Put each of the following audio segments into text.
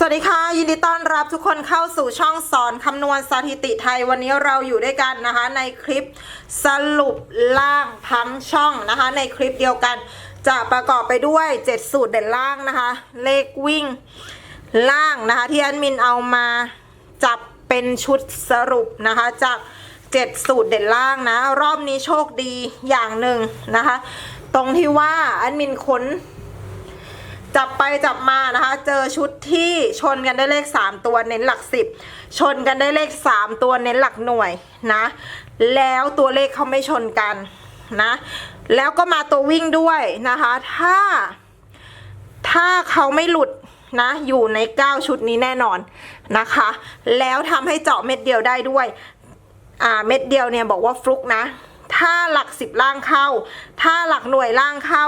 สวัสดีค่ะ ยินดีต้อนรับทุกคนเข้าสู่ช่องสอนคำนวณสถิติไทยวันนี้เราอยู่ด้วยกันนะคะ ในคลิปสรุปล่างทั้งช่องนะคะ ในคลิปเดียวกัน จะประกอบไปด้วย 7 สูตรเด่นล่างนะคะ เลขวิ่งล่างนะคะ ที่แอดมินเอามาจับเป็นชุดสรุปนะคะ จาก7สูตรเด่นล่างนะ รอบนี้โชคดีอย่างหนึ่งนะคะ ตรงที่ว่าแอดมินค้น จับไปจับมานะคะ เจอชุดที่ชนกันได้เลข 3 ตัวเน้นหลัก 10 ชนกันได้เลข 3 ตัวเน้นหลักหน่วยนะ แล้วตัวเลขเขาไม่ชนกันนะ แล้วก็มาตัววิ่งด้วยนะคะ ถ้า ถ้าเขาไม่หลุดนะ อยู่ใน 9 ชุดนี้แน่นอนนะคะ แล้วทำให้เจาะเม็ดเดียวได้ด้วย อ่า เม็ดเดียวเนี่ยบอกว่าฟลุกนะ ถ้าหลักสิบล่างเข้า ถ้าหลักหน่วยล่างเข้า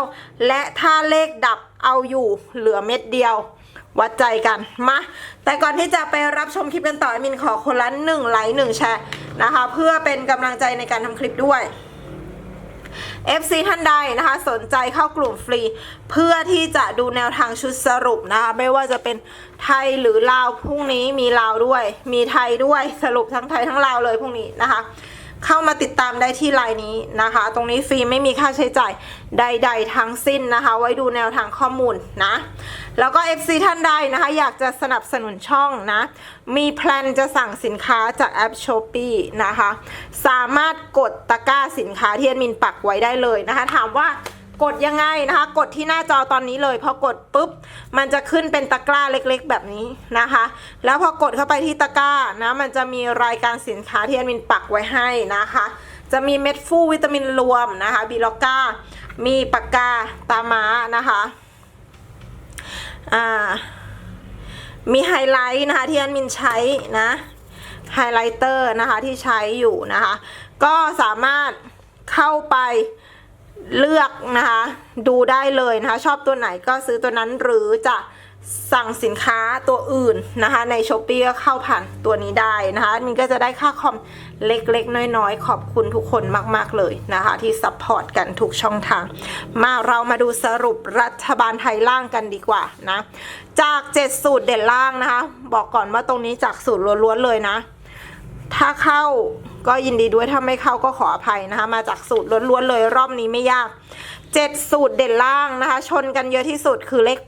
และถ้าเลขดับเอาอยู่เหลือเม็ดเดียว วัดใจกันมาแต่ก่อนที่จะไปรับชมคลิปกันต่อมินขอคนละหนึ่งไลค์หนึ่งแชร์นะคะ เพื่อเป็นกำลังใจในการทำคลิปด้วย FC ท่านใดนะคะสนใจเข้ากลุ่มฟรี เพื่อที่จะดูแนวทางชุดสรุปนะคะไม่ว่าจะเป็นไทยหรือลาวพรุ่งนี้มีลาวด้วย มีไทยด้วยสรุปทั้งไทยทั้งลาวเลยพรุ่งนี้นะคะ เข้ามาติดตามได้ที่ไลน์นี้นะคะ ตรงนี้ฟรีไม่มีค่าใช้จ่ายใด ๆ ทั้งสิ้นนะคะ ไว้ดูแนวทางข้อมูลนะ แล้วก็ FC ท่านใดนะคะ อยากจะสนับสนุนช่องนะ มีแพลนจะสั่งสินค้าจากแอป s h อ p e e นะคะ สามารถกดตะกร้าสินค้าที่แอดมินปักไว้ได้เลยนะคะ ถามว่า กดยังไงนะคะ กดที่หน้าจอตอนนี้เลยพอกดปุ๊บ มันจะขึ้นเป็นตะกร้าเล็กๆ แบบนี้นะคะ แล้วพอกดเข้าไปที่ตะกร้านะมันจะมีรายการสินค้าที่แอดมินปักไว้ให้นะคะ จะมีเม็ดฟูวิตามินรวมนะคะบีล็อกก้ามีปากกาตาม้านะคะอ่ามีไฮไลท์นะคะที่แอดมินใช้นะไฮไลท์เตอร์นะคะที่ใช้อยู่นะคะ ก็สามารถเข้าไป เลือกนะคะดูได้เลยนะคะชอบตัวไหนก็ซื้อตัวนั้นหรือจะสั่งสินค้าตัวอื่นนะคะในช้อปปีก็เข้าผ่านตัวนี้ได้นะคะมันก็จะได้ค่าคอมเล็กๆ น้อยๆ ขอบคุณทุกคนมากๆเลยนะคะ ที่ซัพพอร์ตกันทุกช่องทาง มาเรามาดูสรุปรัฐบาลไทยล่างกันดีกว่านะ จาก 7 สูตรเด่นล่างนะคะ บอกก่อนว่าตรงนี้จากสูตรล้วนๆเลยนะ ถ้าเข้า ก็ยินดีด้วยถ้าไม่เข้าก็ขออภัยนะคะ มาจากสูตรล้วนๆเลยรอบนี้ไม่ยาก 7 สูตรเด่นล่างนะคะ ชนกันเยอะที่สุดคือเลข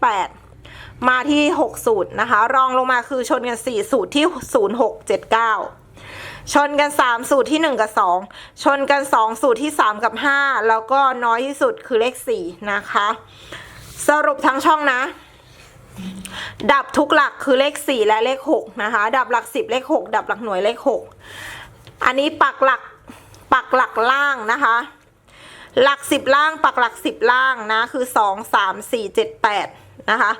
8 มาที่ 6 สูตรนะคะ รองลงมาคือชนกัน 4 สูตรที่ 0 6 7 9 ชนกัน 3 สูตรที่ 1 กับ 2 ชนกัน 2 สูตรที่ 3 กับ 5 แล้วก็น้อยที่สุดคือเลข 4 นะคะ สรุปทั้งช่องนะดับทุกหลักคือเลข 4 และเลข 6 นะคะ ดับหลัก 10 เลข 6 ดับหลักหน่วยเลข 6 อันนี้ปักหลักปักหลักล่างนะคะ หลัก10ล่างปักหลัก10ล่างนะคือ2 3 4 7 8นะคะ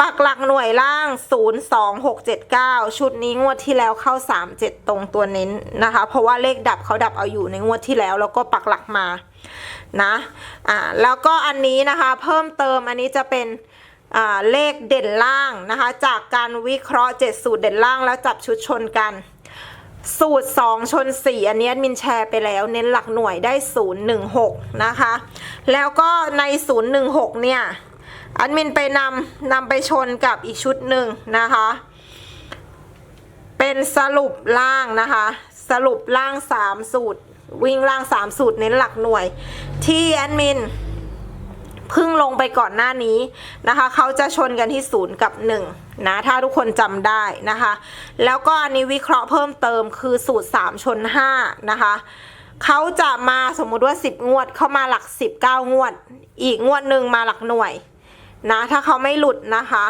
ปักหลักหน่วยล่าง 0 2 6 7 9 ชุดนี้งวดที่แล้วเข้า 3 7 ตรงตัวเน้นนะคะ เพราะว่าเลขดับเขาดับเอาอยู่ในงวดที่แล้ว แล้วก็ปักหลักมานะอ่าแล้วก็อันนี้นะคะเพิ่มเติมอันนี้จะเป็นอ่าเลขเด่นล่างนะคะ จากการวิเคราะห์ 7 สูตรเด่นล่างแล้วจับชุดชนกัน สูตร 2 ชน 4 อันนี้มินแชร์ไปแล้ว เน้นหลักหน่วยได้ 016 นะคะ แล้วก็ใน 016 เนี่ยแอดมินไปนำนำไปชนกับอีกชุดหนึ่งนะคะ เป็นสรุปล่างนะคะ สรุปล่าง 3 สูตร วิ่งล่าง 3 สูตรเน้นหลักหน่วย ที่แอดมิน เพิ่งลงไปก่อนหน้านี้นะคะเขาจะชนกันที่ศูนย์กับ1นะถ้าทุกคนจำได้นะคะ แล้วก็อันนี้วิเคราะห์เพิ่มเติมคือสูตร 3 ชน 5 นะคะเขาจะมาสมมุติว่า 10 งวดเข้ามาหลัก 19 งวด อีกงวดหนึ่งมาหลักหน่วยนะถ้าเขาไม่หลุดนะคะ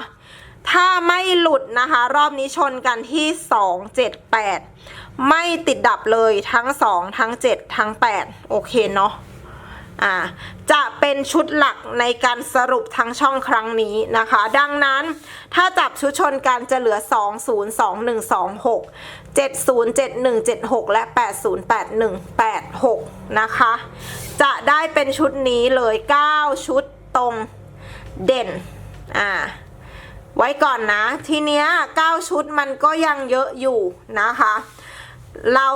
ถ้าไม่หลุดนะคะ รอบนี้ชนกันที่ 2 7 8 ไม่ติดดับเลยทั้ง 2 ทั้ง 7 ทั้ง 8 โอเคเนาะ อ่าจะเป็นชุดหลักในการสรุปทั้งช่องครั้งนี้นะคะ ดังนั้นถ้าจับชุดชนกันจะเหลือ 2 0 2 1 2 6 7 0 7 1 7 6 และ 8 0 8 1 8 6 นะคะ จะได้เป็นชุดนี้เลย 9 ชุดตรงเด่นอ่าไว้ก่อนนะ ทีเนี้ย 9 ชุดมันก็ยังเยอะอยู่นะคะ เรา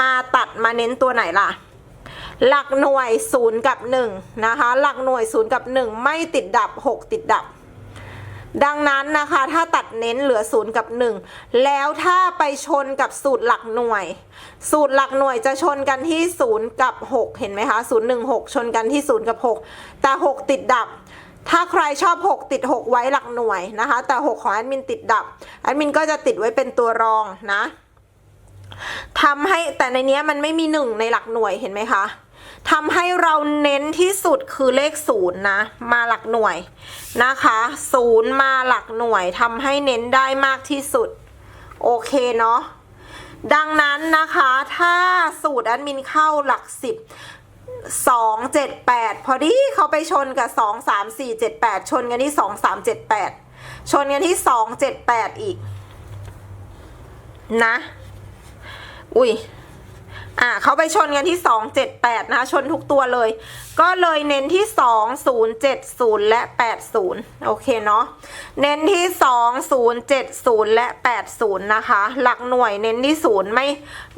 มาตัดมาเน้นตัวไหนล่ะ หลักหน่วยศูนย์กับ1นะคะหลักหน่วยศูนย์กับ 1 ไม่ติดดับ 6 ติดดับ ดังนั้นนะคะถ้าตัดเน้นเหลือศูนย์กับ 1 แล้วถ้าไปชนกับสูตรหลักหน่วย สูตรหลักหน่วยจะชนกันที่0กับ 6 เห็นไหมคะ0 1 6ชนกันที่0กับ 6 แต่ 6 ติดดับถ้าใครชอบ 6 ติด 6 ไว้หลักหน่วยนะคะ แต่ 6 ของแอดมินติดดับแอดมินก็จะติดไว้เป็นตัวรองนะทำให้แต่ในนี้มันไม่มี 1 ในหลักหน่วยเห็นไหมคะ ทำให้เราเน้นที่สุดคือเลขศูนย์นะ มาหลักหน่วยนะคะศูนย์มาหลักหน่วยทำให้เน้นได้มากที่สุด โอเคเนาะดังนั้นนะคะถ้าสูตรแอดมินเข้าหลักสิบสองเจ็ดแปดพอดีเขาไปชนกับสองสามสี่เจ็ดแปดชนกันที่สองสามเจ็ดแปดชนกันที่สองเจ็ดแปดอีก นะ อุ้ย อ่าเขาไปชนกันที่ 278 นะคะ ชนทุกตัวเลย ก็เลยเน้นที่ 2070 และ 80 โอเคเนาะ เน้นที่ 2070 และ 80 นะคะ หลักหน่วยเน้นที่0ไม่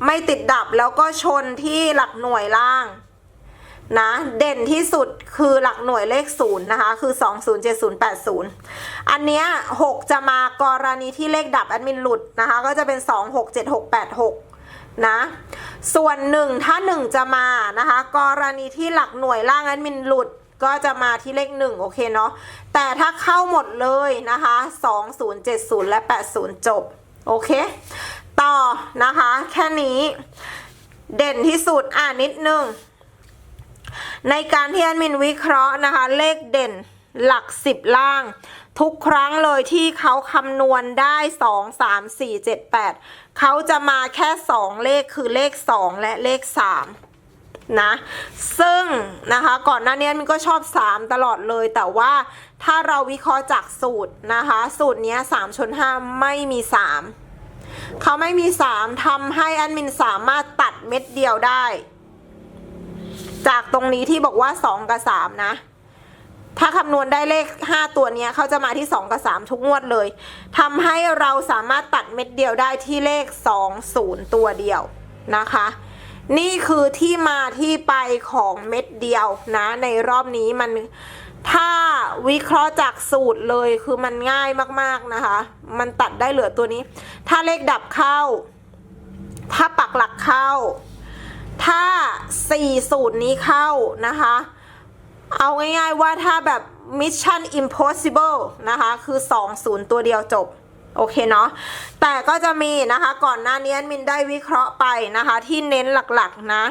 ไม่ติดดับแล้วก็ชนที่หลักหน่วยล่างนะเด่นที่สุดคือหลักหน่วยเลข0นะคะ คือ 207080 อันเนี้ย6จะมากรณีที่เลขดับแอดมินหลุดนะคะ ก็จะเป็น 267686 นะ ส่วนหนึ่งถ้าหนึ่งจะมานะคะ กรณีที่หลักหน่วยล่างแอดมินหลุดก็จะมาที่เลขหนึ่งโอเคเนาะแต่ถ้าเข้าหมดเลยนะคะ2070และ80จบ โอเค ต่อนะคะ แค่นี้เด่นที่สุดอ่านิดนึงในการที่แอดมินวิเคราะห์นะคะ เลขเด่นหลักสิบล่าง ทุกครั้งเลยที่เขาคำนวณได้สองสามสี่เจ็ดแปด เขาจะมาแค่สองเลขคือเลขสองและเลขสามนะ ซึ่งนะคะก่อนหน้านี้มันก็ชอบ 3 ตลอดเลยแต่ว่าถ้าเราวิเคราะห์จากสูตรนะคะ สูตรเนี้ย3ชน5ไม่มี 3 เขาไม่มี 3ทำให้แอดมินสามารถตัดเม็ดเดียวได้ จากตรงนี้ที่บอกว่า 2 กับ 3 นะ ถ้าคำนวณได้เลข 5 ตัวนี้เขาจะมาที่ 2 กับ 3 ทุกงวดเลยทำให้เราสามารถตัดเม็ดเดียวได้ที่เลข 2 0 ตัวเดียวนะคะ นี่คือที่มาที่ไปของเม็ดเดียวนะ ในรอบนี้มันถ้าวิเคราะห์จากสูตรเลยคือมันง่ายมากๆนะคะ มันตัดได้เหลือตัวนี้ ถ้าเลขดับเข้า ถ้าปักหลักเข้า ถ้า 4 สูตรนี้เข้านะคะ เอาง่ายๆว่าถ้าแบบ Mission Impossible นะคะ คือ 2 0 ตัวเดียวจบ โอเคเนาะแต่ก็จะมีนะคะก่อนหน้านี้มินได้วิเคราะห์ไปนะคะ ที่เน้นหลักๆนะ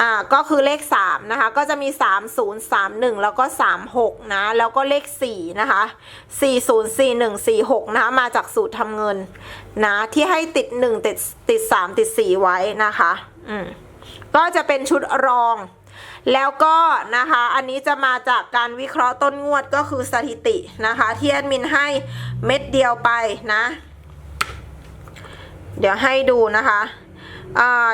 อ่าก็คือเลข 3 นะคะ ก็จะมี 3 0 3 1 แล้วก็ 3 6 นะ แล้วก็เลข 4 นะคะ 4 0 4 1 4 6 นะคะ มาจากสูตรทำเงินนะ ที่ให้ติด 1 ติดติด 3 ติด 4 ไว้นะคะ อืมก็จะเป็นชุดรอง แล้วก็นะคะอันนี้จะมาจากการวิเคราะห์ต้นงวดก็คือสถิตินะคะที่แอดมินให้เม็ดเดียวไปนะ เดี๋ยวให้ดูนะคะ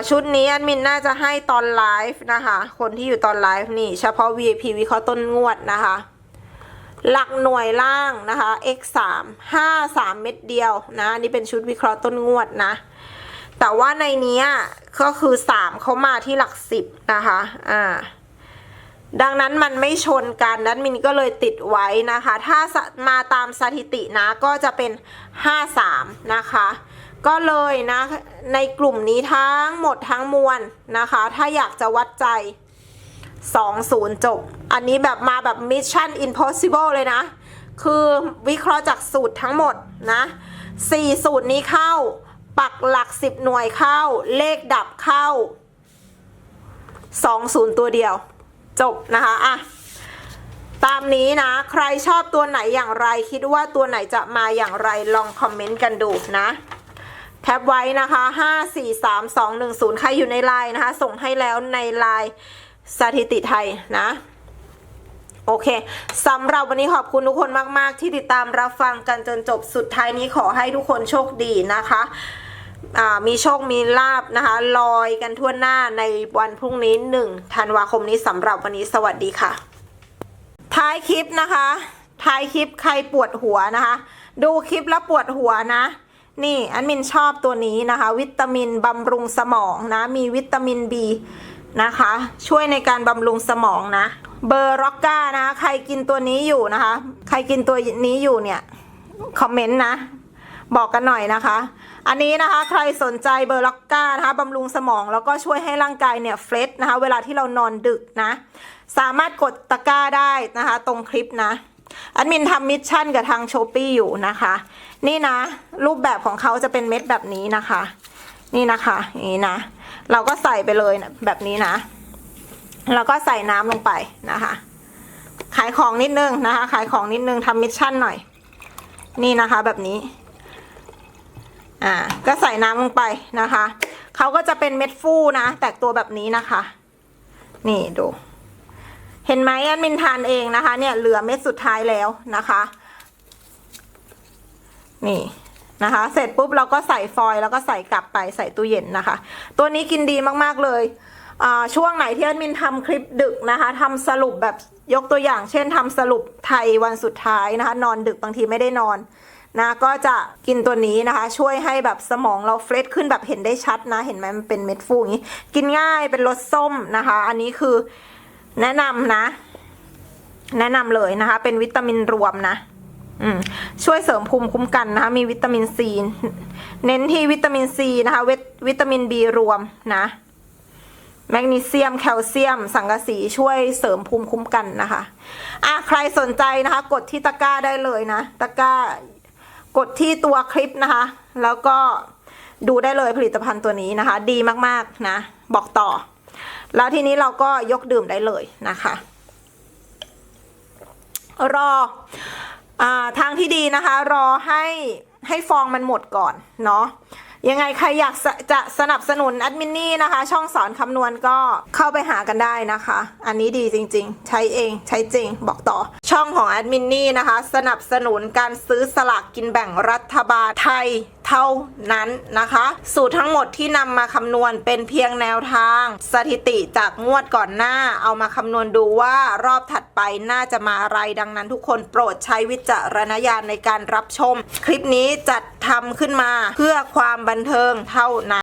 ชุดนี้แอดมินน่าจะให้ตอนไลฟ์นะคะ คนที่อยู่ตอนไลฟ์นี่ เฉพาะ VIP วิเคราะห์ต้นงวดนะคะ หลักหน่วยล่างนะคะ x 3 5 3 เม็ดเดียวนะนี่เป็นชุดวิเคราะห์ต้นงวดนะ แต่ว่าในนี้ก็คือ3เขามาที่หลัก10นะคะ อ่า ดังนั้นมันไม่ชนกันนั้นมินก็เลยติดไว้นะคะ ถ้ามาตามสถิตินะก็จะเป็น 53 นะคะ ก็เลยนะในกลุ่มนี้ทั้งหมดทั้งมวลนะคะ ถ้าอยากจะวัดใจ 20 จบ อันนี้แบบมาแบบ Mission Impossible เลยนะ คือวิเคราะห์จากสูตรทั้งหมดนะ 4 สูตรนี้เข้า ปักหลัก10หน่วยเข้า เลขดับเข้า20ตัวเดียว จบนะคะอะตามนี้นะ ใครชอบตัวไหนอย่างไร คิดว่าตัวไหนจะมาอย่างไรลองคอมเมนต์กันดูนะแคปไว้นะคะ 5 4 3 2 1 0 ใครอยู่ในไลน์นะคะ ส่งให้แล้วในไลน์สถิติไทยนะ โอเคสำหรับวันนี้ขอบคุณทุกคนมาก ๆ ที่ติดตามรับฟังกันจนจบสุดท้ายนี้ขอให้ทุกคนโชคดีนะคะ มีโชคมีลาบนะคะลอยกันทั่วหน้าในวันพรุ่งนี้1ธันวาคมนี้สำหรับวันนี้สวัสดีค่ะ ท้ายคลิปนะคะ ท้ายคลิปใครปวดหัวนะคะ ดูคลิปแล้วปวดหัวนะ นี่อันมินชอบตัวนี้นะคะ วิตามินบำรุงสมองนะมีวิตามิน B นะคะ ช่วยในการบำรุงสมองนะ เบอร์ร็อกก้านะ ใครกินตัวนี้อยู่นะคะ ใครกินตัวนี้อยู่เนี่ยคอมเมนต์นะ บอกกันหน่อยนะคะ อันนี้นะคะใครสนใจเบอร์ล็อกก้านะคะบำรุงสมองแล้วก็ช่วยให้ร่างกายเนี่ยเฟรชนะคะ เวลาที่เรานอนดึกนะ สามารถกดตะกร้าได้นะคะ ตรงคลิปนะแอดมินทำมิชชั่นกับทางโชปี้อยู่นะคะ นี่นะ รูปแบบของเขาจะเป็นเม็ดแบบนี้นะคะ นี่นะคะอย่างนี้นะ เราก็ใส่ไปเลยนะแบบนี้นะ แล้วก็ใส่น้ำลงไปนะคะ ขายของนิดนึงนะคะ ขายของนิดนึงทำมิชชั่นหน่อย นี่นะคะแบบนี้ อ่าก็ใส่น้ำลงไปนะคะเขาก็จะเป็นเม็ดฟูนะ แตกตัวแบบนี้นะคะ นี่ดู เห็นไหมแอดมินทานเองนะคะ เนี่ยเหลือเม็ดสุดท้ายแล้วนะคะ นี่นะคะ เสร็จปุ๊บเราก็ใส่ฟอยล์แล้วก็ใส่กลับไปใส่ตู้เย็นนะคะ ตัวนี้กินดีมากๆเลยช่วงไหนที่แอดมินทำคลิปดึกนะคะทำสรุปแบบยกตัวอย่าง เช่นทำสรุปไทยวันสุดท้ายนะคะ นอนดึกบางทีไม่ได้นอน นะก็จะกินตัวนี้นะคะ ช่วยให้แบบสมองเราเฟรชขึ้นแบบเห็นได้ชัดนะ เห็นไหมมันเป็นเม็ดฟูอย่างนี้ กินง่ายเป็นรสส้มนะคะ อันนี้คือแนะนำนะ แนะนำเลยนะคะ เป็นวิตามินรวมนะอืช่วยเสริมภูมิคุ้มกันนะคะ มีวิตามินซีเน้นที่วิตามินซีนะคะวิตวิตามินบีรวมนะแมกนีเซียม แคลเซียม สังกะสีช่วยเสริมภูมิคุ้มกันนะคะ อะ ใครสนใจนะคะ กดที่ตะกร้าได้เลยนะ ตะกร้า กดที่ตัวคลิปนะคะ แล้วก็ดูได้เลยผลิตภัณฑ์ตัวนี้นะคะ ดีมากๆนะ บอกต่อ แล้วทีนี้เราก็ยกดื่มได้เลยนะคะ รออทางที่ดีนะคะ รอให้ให้ฟองมันหมดก่อนเนาะยังไงใครอยากจะสนับสนุนแอดมินนี่นะคะ ช่องสอนคำนวณก็เข้าไปหากันได้นะคะ อันนี้ดีจริง ๆ ใช้เองใช้จริงบอกต่อ องของแอดมินนี่นะคะ สนับสนุนการซื้อสลากกินแบ่งรัฐบาลไทยเท่านั้นนะคะ สูตรทั้งหมดที่นำมาคำนวณเป็นเพียงแนวทาง สถิติจากงวดก่อนหน้า เอามาคำนวณดูว่ารอบถัดไปน่าจะมาอะไรดังนั้นทุกคนโปรดใช้วิจารณญาณในการรับชม คลิปนี้จัดทำขึ้นมาเพื่อความบันเทิงเท่านั้น